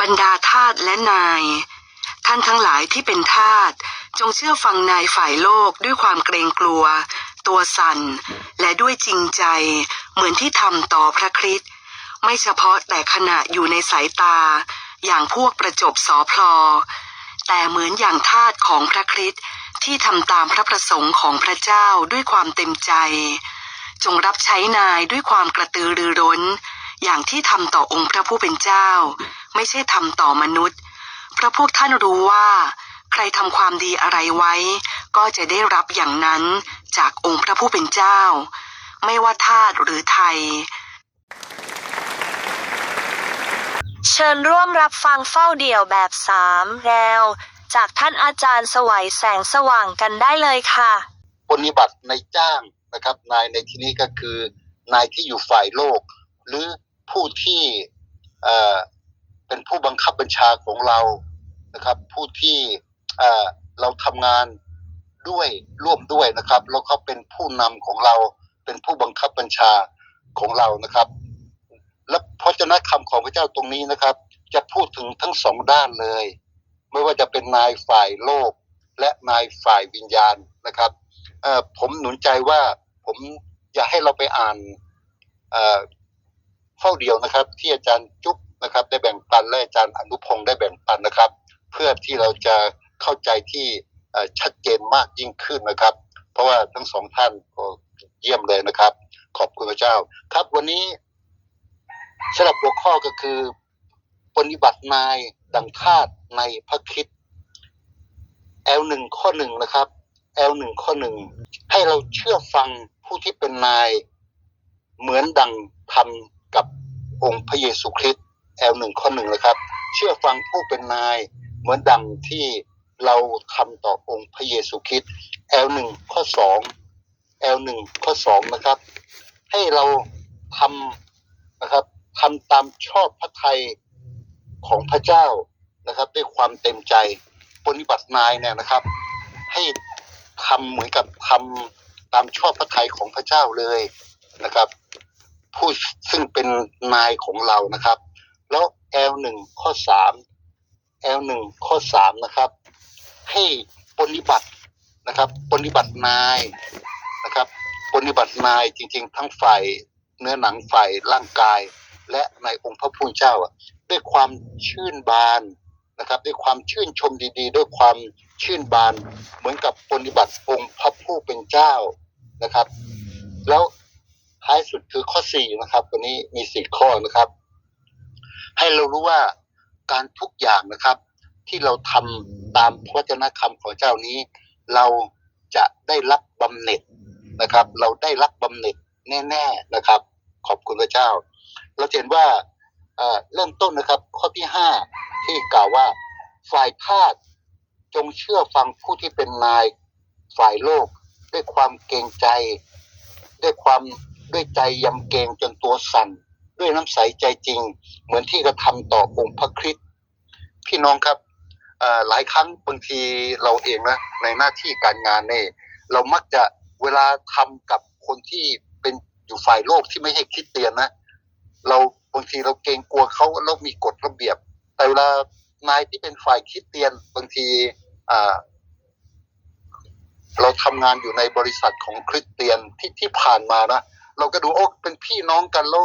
บรรดาทาสและนาย ท่านทั้งหลายที่เป็นทาสจงเชื่อฟังนายฝ่ายโลกด้วยความเกรงกลัว ตัวสั่น และด้วยจริงใจ เหมือนที่ทำต่อพระคริสต์ไม่เฉพาะแต่ขณะอยู่ในสายตา อย่างพวกประจบสอพลอ แต่เหมือนอย่างทาสของพระคริสต์ที่ทำตามพระประสงค์ของพระเจ้าด้วยความเต็มใจ จงรับใช้นายด้วยความกระตือรือร้น อย่างที่ทำต่อองค์พระผู้เป็นเจ้า ไม่ใช่ทำต่อมนุษย์ เพราะพวกท่านรู้ว่า ใครทำความดีอะไรไว้ ก็จะได้รับอย่างนั้นจากองค์พระผู้เป็นเจ้า ไม่ว่าทาสหรือไทย เชิญร่วมรับฟังเฝ้าเดี่ยวแบบสามแนวจากท่านอาจารย์สวัยแสงสว่างกันได้เลยค่ะ ปฏิบัติในจ้างนะครับ นายในที่นี้ก็คือนายที่อยู่ฝ่ายโลก หรือผู้ที่เอ่อเป็นผู้ บัญชาของเรานะครับ ผู้ที่เราทำงานด้วยร่วมด้วยนะครับ แล้วเขาเป็นผู้นำของเราเป็นผู้บังคับบัญชาของเรานะครับ และพระเจ้าคำของพระเจ้าตรงนี้นะครับ จะพูดถึงทั้งสองด้านเลย ไม่ว่าจะเป็นนายฝ่ายโลก และนายฝ่ายวิญญาณนะครับผมหนุนใจว่าผมอยากให้เราไปอ่านเฝ้าเดียวนะครับ ที่อาจารย์จุ๊บ นะครับ ได้แบ่งปันและอาจารย์อนุพงศ์ได้แบ่งปันนะครับ เพื่อที่เราจะเข้าใจที่ชัดเจนมากยิ่งขึ้นนะครับ เพราะว่าทั้งสองท่านก็เยี่ยมเลยนะครับ ขอบคุณพระเจ้า ครับวันนี้สำหรับหัวข้อก็คือ ปฏิบัตินายดังทาสในพระคิด L หนึ่งข้อหนึ่งนะครับ L หนึ่งข้อหนึ่งให้เราเชื่อฟังผู้ที่เป็นนายเหมือนดังทำกับองค์พระเยซูคริสต์ L หนึ่งข้อหนึ่งนะครับ เชื่อฟังผู้เป็นนายเหมือนดังที่เราทำต่อองค์พระเยซูคริสต์ L หนึ่งข้อสอง L หนึ่งข้อสองนะครับ ให้เราทำนะครับทำตามชอบพระทัยของพระเจ้านะครับด้วยความเต็มใจปฏิบัตินายเนี่ยนะครับ ให้ทำเหมือนกับทำตามชอบพระทัยของพระเจ้าเลยนะครับ ผู้ซึ่งเป็นนายของเรานะครับ แล้ว L หนึ่งข้อสาม L หนึ่งข้อสามนะครับ ให้ปฏิบัตินะครับปฏิบัตินายนะครับปฏิบัตินายจริง ๆ ทั้งฝ่ายเนื้อหนังฝ่ายร่างกาย และในองค์พระผู้เจ้าอะด้วยความชื่นบานนะครับ ด้วยความชื่นชมดีๆ ด้วยความชื่นบาน เหมือนกับปฏิบัติองค์พระผู้เป็นเจ้านะครับ แล้วท้ายสุดคือข้อสี่นะครับ วันนี้มีสี่ข้อนะครับ ให้เรารู้ว่าการทุกอย่างนะครับ ที่เราทำตามพระวจนะคำของเจ้านี้ เราจะได้รับบำเหน็จนะครับ เราได้รับบำเหน็จแน่ ๆนะครับ ขอบคุณพระเจ้า เราเห็นว่าเเริ่มต้นนะครับ ข้อที่ห้าที่กล่าวว่าฝ่ายทาสจงเชื่อฟังผู้ที่เป็นนายฝ่ายโลก ด้วยความเกรงใจ ด้วยความด้วยใจยำเกรงจนตัวสั่น ด้วยน้ำใสใจจริง เหมือนที่กระทำต่อองค์พระคริสต์พี่น้องครับหลายครั้งบางทีเราเองนะในหน้าที่การงานเนี่ยเรามักจะเวลาทำกับคนที่เป็นอยู่ฝ่ายโลกที่ไม่ใช่คริสเตียนนะเราบางทีเราเกรงกลัวเขาเรามีกฎระเบียบ แต่เวลานายที่เป็นฝ่ายคริสเตียนบางทีเราทำงานอยู่ในบริษัทของคริสเตียนที่ที่ผ่านมานะเราก็ดูโอ้เป็นพี่น้องกันแล้ว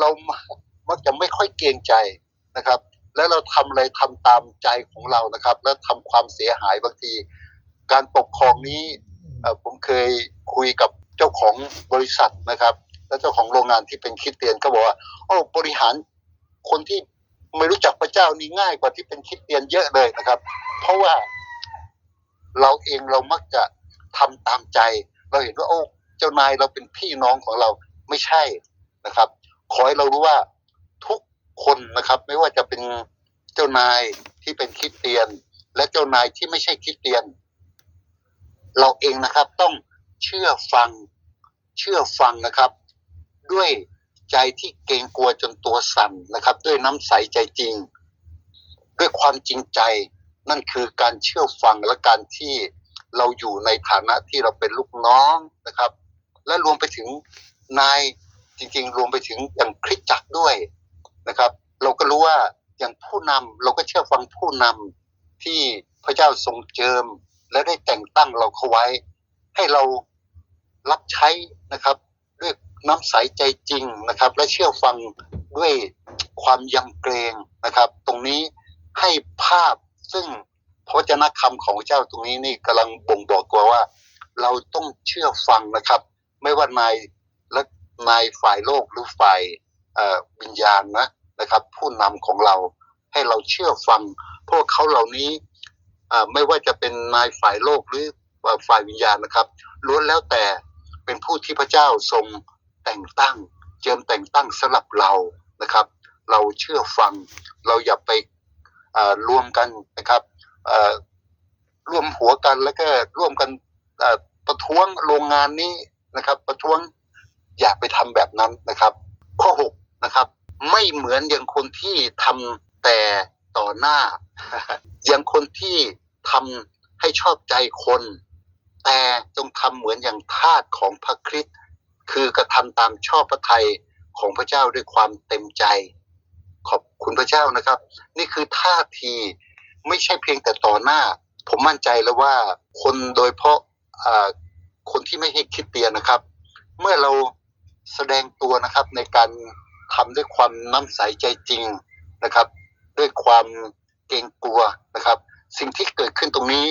เรามักจะไม่ค่อยเกรงใจนะครับ แล้วเราทำอะไรทำตามใจของเรานะครับ แล้วทำความเสียหายบางที การปกครองนี้อ่อผมเคยคุยกับเจ้าของบริษัทนะครับ และเจ้าของโรงงานที่เป็นคริสเตียนก็บอกว่าโอ้บริหารคนที่ไม่รู้จักพระเจ้านี่ง่ายกว่าที่เป็นคริสเตียนเยอะเลยนะครับ เพราะว่าเราเองเรามักจะทำตามใจ เราเห็นว่าโอ้เจ้านายเราเป็นพี่น้องของเราไม่ใช่นะครับ ขอให้เรารู้ว่าทุกคนนะครับ ไม่ว่าจะเป็นเจ้านายที่เป็นคริสเตียน และเจ้านายที่ไม่ใช่คริสเตียน เราเองนะครับ ต้องเชื่อฟัง เชื่อฟังนะครับ ด้วยใจที่เกรงกลัวจนตัวสั่นนะครับ ด้วยน้ำใสใจจริง ด้วยความจริงใจนั่นคือการเชื่อฟังและการที่เราอยู่ในฐานะที่เราเป็นลูกน้องนะครับ และรวมไปถึงนาย จริงๆ รวมไปถึงอย่างคริสตจักรด้วยนะครับ เราก็รู้ว่าอย่างผู้นำเราก็เชื่อฟังผู้นำที่พระเจ้าทรงเจิม และได้แต่งตั้งเราเขาไว้ ให้เรารับใช้นะครับ ด้วยน้ำใสใจจริงนะครับ และเชื่อฟังด้วยความยำเกรงนะครับ ตรงนี้ให้ภาพซึ่งพระวจนะคำของพระเจ้าตรงนี้นี่กำลังบ่งบอกว่า เราต้องเชื่อฟังนะครับ ไม่ว่านาย นายฝ่ายโลกหรือฝ่ายวิญญาณนะนะครับผู้นำของเราให้เราเชื่อฟังพวกเขาเหล่านี้ไม่ว่าจะเป็นนายฝ่ายโลกหรือฝ่ายวิญญาณนะครับล้วนแล้วแต่เป็นผู้ที่พระเจ้าทรงแต่งตั้ง เจิมแต่งตั้งสำหรับเรานะครับ เราเชื่อฟังเราอย่าไปรวมกันนะครับอ่ารวมหัวกันแล้วก็ร่วมกันประท้วงโรงงานนี้นะครับ ประท้วง อย่าไปทำแบบนั้นนะครับ ข้อหกนะครับ ไม่เหมือนอย่างคนที่ทำแต่ต่อหน้า อย่างคนที่ทำให้ชอบใจคน แต่จงทำเหมือนอย่างทาสของพระคริสต์คือกระทำตามชอบพระทัยของพระเจ้าด้วยความเต็มใจ ขอบคุณพระเจ้านะครับ นี่คือท่าทีไม่ใช่เพียงแต่ต่อหน้า ผมมั่นใจแล้วว่าคนโดยเพราะคนที่ไม่ให้คิดเตียนนะครับ เมื่อเรา แสดงตัวนะครับในการทำด้วยความน้ำใสใจจริงนะครับ ด้วยความเกรงกลัวนะครับ สิ่งที่เกิดขึ้นตรงนี้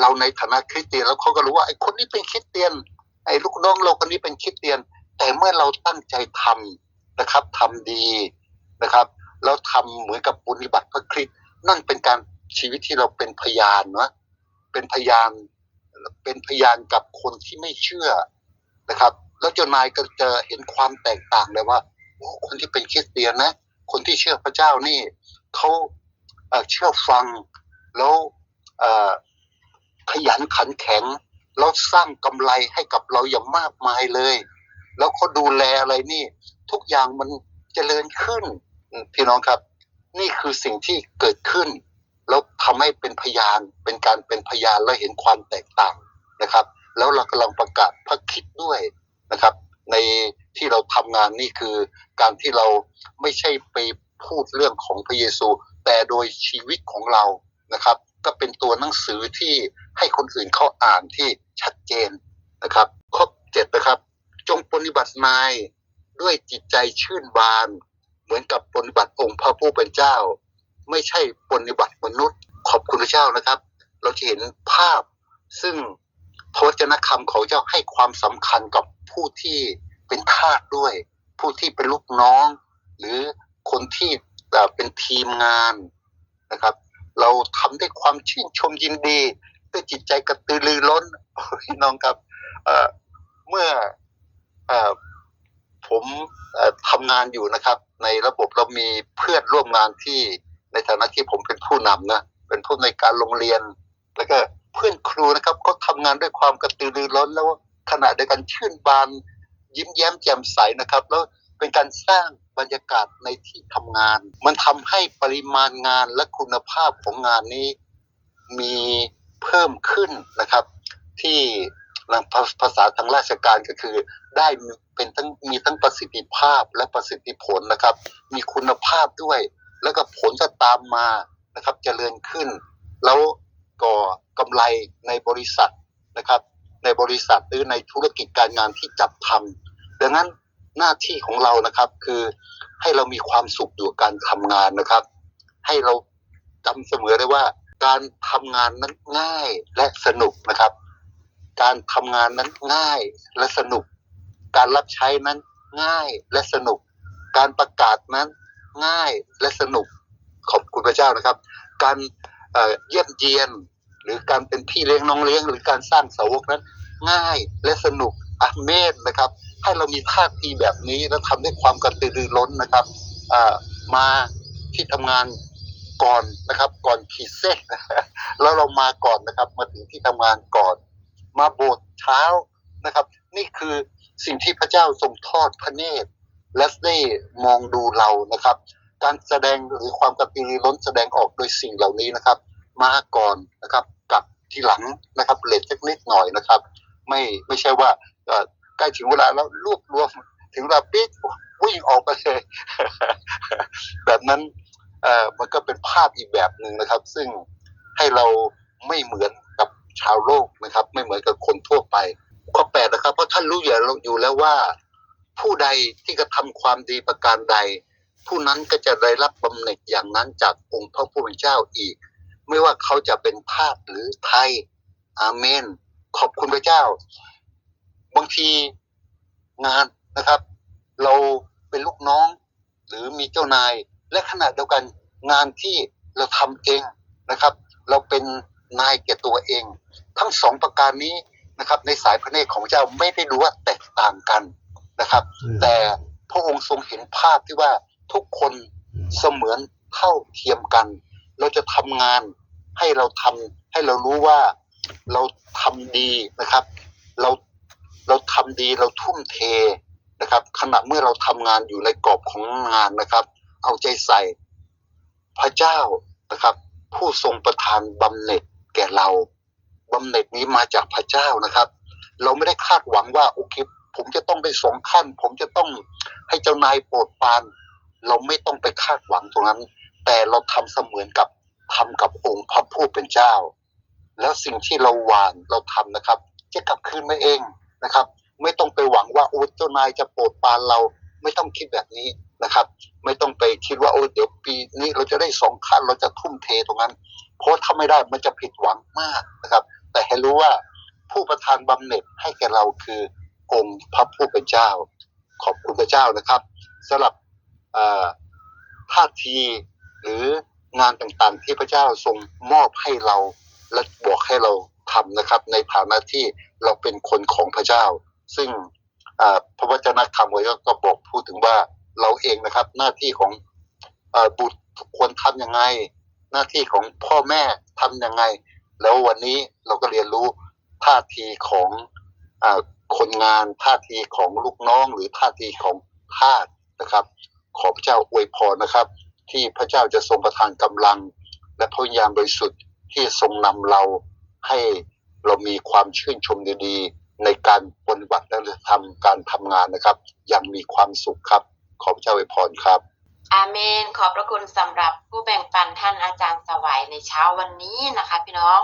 เราในฐานะคริสเตียนแล้วเขาก็รู้ว่าไอ้คนนี้เป็นคริสเตียน ไอ้ลูกน้องเราคนนี้เป็นคริสเตียน แต่เมื่อเราตั้งใจทำนะครับทำดีนะครับแล้วทำเหมือนกับปฏิบัติพระคริสต์นั่นเป็นการชีวิตที่เราเป็นพยานนะเป็นพยานเป็นพยานกับคนที่ไม่เชื่อนะครับ แล้วเจ้านายก็จะเห็นความแตกต่างเลยว่าโอ้คนที่เป็นคริสเตียนนะ คนที่เชื่อพระเจ้านี่เขาเชื่อฟังแล้วขยันขันแข็งแล้วสร้างกำไรให้กับเราอย่างมากมายเลย แล้วเขาดูแลอะไรนี่ ทุกอย่างมันเจริญขึ้น พี่น้องครับ นี่คือสิ่งที่เกิดขึ้น แล้วทำให้เป็นพยานเป็นการเป็นพยานและเห็นความแตกต่างนะครับ แล้วเรากำลังประกาศพระคิดด้วย นะครับ ในที่เราทำงานนี่คือการที่เราไม่ใช่ไปพูดเรื่องของพระเยซู แต่โดยชีวิตของเรานะครับ ก็เป็นตัวหนังสือที่ให้คนอื่นเขาอ่านที่ชัดเจนนะครับ ข้อเจ็ดนะครับ จงปฏิบัตินายด้วยจิตใจชื่นบาน เหมือนกับปฏิบัติองค์พระผู้เป็นเจ้า ไม่ใช่ปฏิบัติมนุษย์ ขอบคุณพระเจ้านะครับ เราจะเห็นภาพซึ่ง พระวจนะคำของเจ้าให้ความสำคัญกับผู้ที่เป็นทาสด้วย ผู้ที่เป็นลูกน้อง หรือคนที่เอ่อเป็นทีมงานนะครับ เราทำด้วยความชื่นชมยินดีด้วยจิตใจกระตือรือร้นพี่น้องครับเมื่ออผมอทำงานอยู่นะครับ ในระบบเรามีเพื่อนร่วมงานที่ในฐานะที่ผมเป็นผู้นำนะเป็นผู้ในการโรงเรียน แล้วก็ เพื่อนครูนะครับก็ทำงานด้วยความกระตือรือร้น แล้วขณะเดียวกันชื่นบาน ยิ้มแย้มแจ่มใสนะครับ แล้วเป็นการสร้างบรรยากาศในที่ทำงาน มันทำให้ปริมาณงานและคุณภาพของงานนี้มีเพิ่มขึ้นนะครับ ที่ภาษาทางราชการก็คือ ได้เป็นทั้งมีทั้งประสิทธิภาพและประสิทธิผลนะครับ มีคุณภาพด้วย แล้วก็ผลก็ตามมานะครับเจริญขึ้น แล้ว ก่อกำไรในบริษัทนะครับ ในบริษัทหรือในธุรกิจการงานที่จับทำดังนั้นหน้าที่ของเรานะครับคือให้เรามีความสุขอยู่กับการทำงานนะครับ ให้เราจำเสมอได้ว่า การทำงานนั้นง่ายและสนุกนะครับ การทำงานนั้นง่ายและสนุก การรับใช้นั้นง่ายและสนุก การประกาศนั้นง่ายและสนุกขอบคุณพระเจ้านะครับ การ เยี่ยมเยียน หรือการเป็นพี่เลี้ยงน้องเลี้ยง หรือการสร้างสาวกนั้น ง่ายและสนุกอเมนนะครับ ให้เรามีท่าทีแบบนี้แล้วทำด้วยความกระตือรือร้นนะครับมาที่ทำงานก่อนนะครับ ก่อนขีดเส้นแล้วเรามาก่อนนะครับ มาถึงที่ทำงานก่อน มาโบสถ์เช้านะครับ นี่คือสิ่งที่พระเจ้าทรงทอดพระเนตรและได้มองดูเรานะครับ การแสดงหรือความกระตือรือร้นแสดงออกโดยสิ่งเหล่านี้นะครับ มาก่อนนะครับกับทีหลังนะครับเลทสักนิดหน่อยนะครับ ไม่ไม่ใช่ว่าใกล้ถึงเวลาแล้วรวบรวมถึงเวลาปิ๊กวิ่งออกไปเลยแบบนั้นเอ่อมันก็เป็นภาพอีกแบบหนึ่งนะครับ ซึ่งให้เราไม่เหมือนกับชาวโลกนะครับ ไม่เหมือนกับคนทั่วไปข้อแปดนะครับ เพราะท่านรู้อยู่แล้วอยู่แล้วว่า ผู้ใดที่กระทำความดีประการใด ผู้นั้นก็จะได้รับบำเหน็จอย่างนั้นจากองค์พระผู้เป็นเจ้าอีก ไม่ว่าเขาจะเป็นทาสหรือไทยอาเมน ขอบคุณพระเจ้า บางทีงานนะครับ เราเป็นลูกน้อง หรือมีเจ้านาย และขณะเดียวกันงานที่เราทำเองนะครับ เราเป็นนายแก่ตัวเอง ทั้งสองประการนี้นะครับ ในสายพระเนตรของพระเจ้าไม่ได้ดูว่าแตกต่างกันนะครับ แต่พระองค์ทรงเห็นภาพที่ว่า ทุกคนเสมือนเท่าเทียมกัน เราจะทำงานให้เราทำให้เรารู้ว่าเราทำดีนะครับ เราเราทำดีเราทุ่มเทนะครับ ขณะเมื่อเราทำงานอยู่ในกรอบของงานนะครับ เอาใจใส่พระเจ้านะครับ ผู้ทรงประทานบำเหน็จแก่เราบำเหน็จนี้มาจากพระเจ้านะครับ เราไม่ได้คาดหวังว่าโอเคผมจะต้องได้สองขั้น ผมจะต้องให้เจ้านายโปรดปราน เราไม่ต้องไปคาดหวังตรงนั้น แต่เราทำเสมือนกับทำกับองค์พระผู้เป็นเจ้า แล้วสิ่งที่เราหวานเราทำนะครับ จะกลับคืนมาเองนะครับ ไม่ต้องไปหวังว่าโอ้เจ้านายจะโปรดปรานเราไม่ต้องคิดแบบนี้นะครับ ไม่ต้องไปคิดว่าโอ้เดี๋ยวปีนี้เราจะได้สองขั้นเราจะทุ่มเทตรงนั้น เพราะถ้าไม่ได้มันจะผิดหวังมากนะครับ แต่ให้รู้ว่าผู้ประทานบำเหน็จให้แก่เราคือองค์พระผู้เป็นเจ้า ขอบคุณพระเจ้านะครับสำหรับ ท่าทีหรืองานต่างๆ ที่พระเจ้าทรงมอบให้เราและบอกให้เราทำนะครับ ในฐานะที่เราเป็นคนของพระเจ้า ซึ่งพระวจนะคำไว้ก็บอกพูดถึงว่าเราเองนะครับ หน้าที่ของอบุตรควรทำยังไง หน้าที่ของพ่อแม่ทำยังไง แล้ววันนี้เราก็เรียนรู้ท่าทีของอคนงานท่าทีของลูกน้องหรือท่าทีของทาสนะครับ ขอพระเจ้าอวยพรนะครับ ที่พระเจ้าจะทรงประทานกำลัง และพระวิญญาณบริสุทธิ์ที่ทรงนำเราให้เรามีความชื่นชมดีๆ ในการปฏิบัติและทำการทำงานนะครับ อย่างมีความสุขครับ ขอพระเจ้าอวยพรครับ อาเมน ขอบพระคุณสำหรับผู้แบ่งปันท่านอาจารย์สวัยในเช้าวันนี้นะคะ พี่น้อง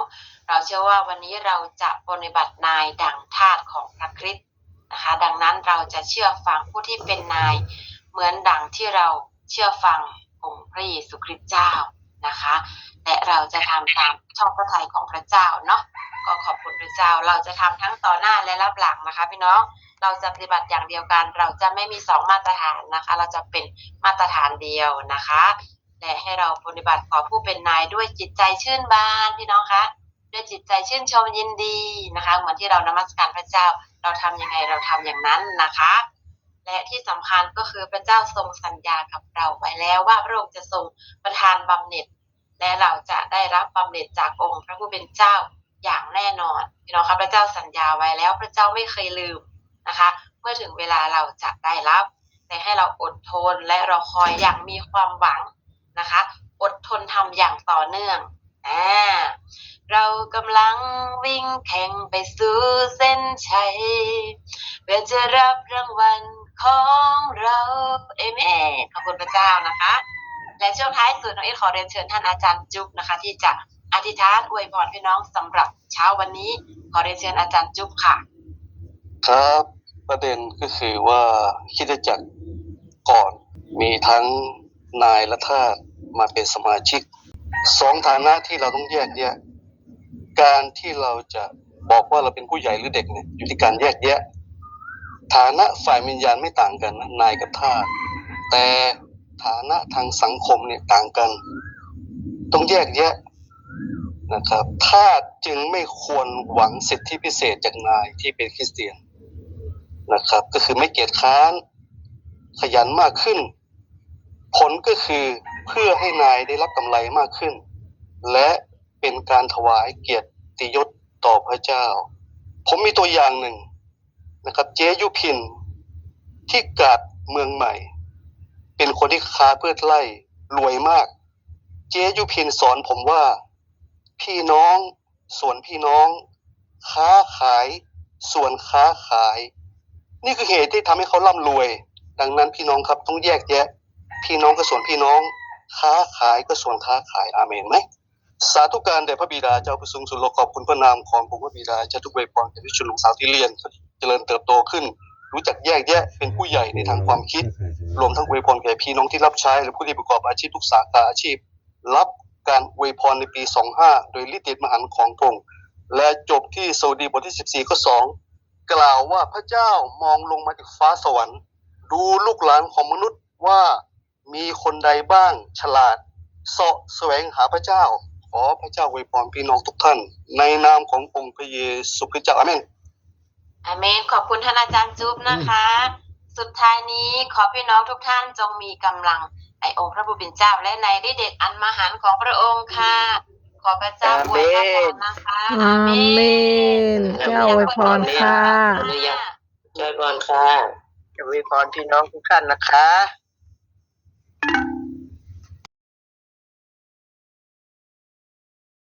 เราเชื่อว่าวันนี้เราจะปฏิบัตินายดังทาสของพระคริสต์นะคะ ดังนั้นเราจะเชื่อฟังผู้ที่เป็นนาย เหมือนดังที่เราเชื่อฟังองค์พระเยซูคริสต์เจ้านะคะ และเราจะทำตามชอบพระทัยของพระเจ้าเนาะก็ขอบคุณพระเจ้าเราจะทำทั้งต่อหน้าและรับหลังนะคะพี่น้องเราจะปฏิบัติอย่างเดียวกัน เราจะไม่มีสองมาตรฐานนะคะ เราจะเป็นมาตรฐานเดียวนะคะและให้เราปฏิบัติขอผู้เป็นนายด้วยจิตใจชื่นบานพี่น้องคะด้วยจิตใจชื่นชมยินดีนะคะ เหมือนที่เรานมัสการพระเจ้า เราทำยังไงเราทำอย่างนั้นนะคะ และที่สำคัญก็คือพระเจ้าทรงสัญญากับเราไว้แล้วว่าพระองค์จะทรงประทานบำเหน็จ และเราจะได้รับบำเหน็จจากองค์พระผู้เป็นเจ้าอย่างแน่นอนพี่น้องครับพระเจ้าสัญญาไว้แล้วพระเจ้าไม่เคยลืมนะคะ เมื่อถึงเวลาเราจะได้รับ แต่ให้เราอดทนและรอคอยอย่างมีความหวังนะคะ อดทนทำอย่างต่อเนื่องอ่าเรากำลังวิ่งแข่งไปสู่เส้นชัย พื่อจะรับรางวัลของเราเอเมนขอบคุณพระเจ้านะคะ และช่วงท้ายสุดน้องเอ็ดขอเรียนเชิญท่านอาจารย์จุ๊บนะคะ ที่จะอธิษฐานอวยพรพี่น้องสำหรับเช้าวันนี้ ขอเรียนเชิญอาจารย์จุ๊บค่ะ ครับประเด็นก็คือว่าคิดจักรก่อนมีทั้งนายและทาสมาเป็นสมาชิกสองฐานะที่เราต้องแยกแยะการที่เราจะบอกว่าเราเป็นผู้ใหญ่หรือเด็กเนี่ยอยู่ที่การแยกแยะ ฐานะฝ่ายวิญญาณไม่ต่างกันนะนายกับทาสแต่ฐานะทางสังคมเนี่ยต่างกัน ต้องแยกแยะนะครับทาสจึงไม่ควรหวังสิทธิพิเศษจากนายที่เป็นคริสเตียนนะครับ ก็คือไม่เกียจค้าน ขยันมากขึ้น ผลก็คือเพื่อให้นายได้รับกำไรมากขึ้น และเป็นการถวายเกียรติยศต่อพระเจ้า ผมมีตัวอย่างหนึ่ง นะครับ เจยุพินที่กาดเมืองใหม่ เป็นคนที่ค้าเพื่อไล่รวยมาก เจยุพินสอนผมว่า พี่น้องส่วนพี่น้อง ค้าขาย ส่วนค้าขาย นี่คือเหตุที่ทำให้เขาร่ำรวย ดังนั้นพี่น้องครับต้องแยกแยะ พี่น้องกับส่วนพี่น้อง ค้าขายก็ส่วนค้าขายอาเมนไหม สาธุการแด่พระบิดาเจ้าผู้สูงสุดโลกขอบคุณพระนามของพระบิดาเจ้าทุกเวรพรแก่ที่ชุนลูกสาวที่เรียนเจริญเติบโตขึ้น รู้จักแยกแยะเป็นผู้ใหญ่ในทางความคิด รวมทั้งอวพรแก่พี่น้องที่รับใช้และผู้ที่ประกอบอาชีพทุกสาขาอาชีพ รับการอวพรในปี 25 โดยฤทธิ์เดมหันต์ของพงค์และจบที่โซดีบทที่ 14ข้อ2กล่าวว่าพระเจ้ามองลงมาจากฟ้าสวรรค์ ดูลูกหลานของมนุษย์ว่ามีคนใดบ้างฉลาดเสาะแสวงหาพระเจ้า ขอพระเจ้าอวยพรพี่น้องทุกท่าน ในนามขององค์พระเยซูคริสต์เจ้าอาเมนอาเมนขอบคุณท่านอาจารย์จุ๊บนะคะ สุดท้ายนี้ขอพี่น้องทุกท่านจงมีกำลังในองค์พระผู้เป็นเจ้าและในฤทธิเดชอันมหันต์ของพระองค์ค่ะ ขอพระเจ้าอวยพรนะคะอาเมนเจ้าอวยพรค่ะจอยพรค่ะจะอวยพรพี่น้องทุกท่านนะคะ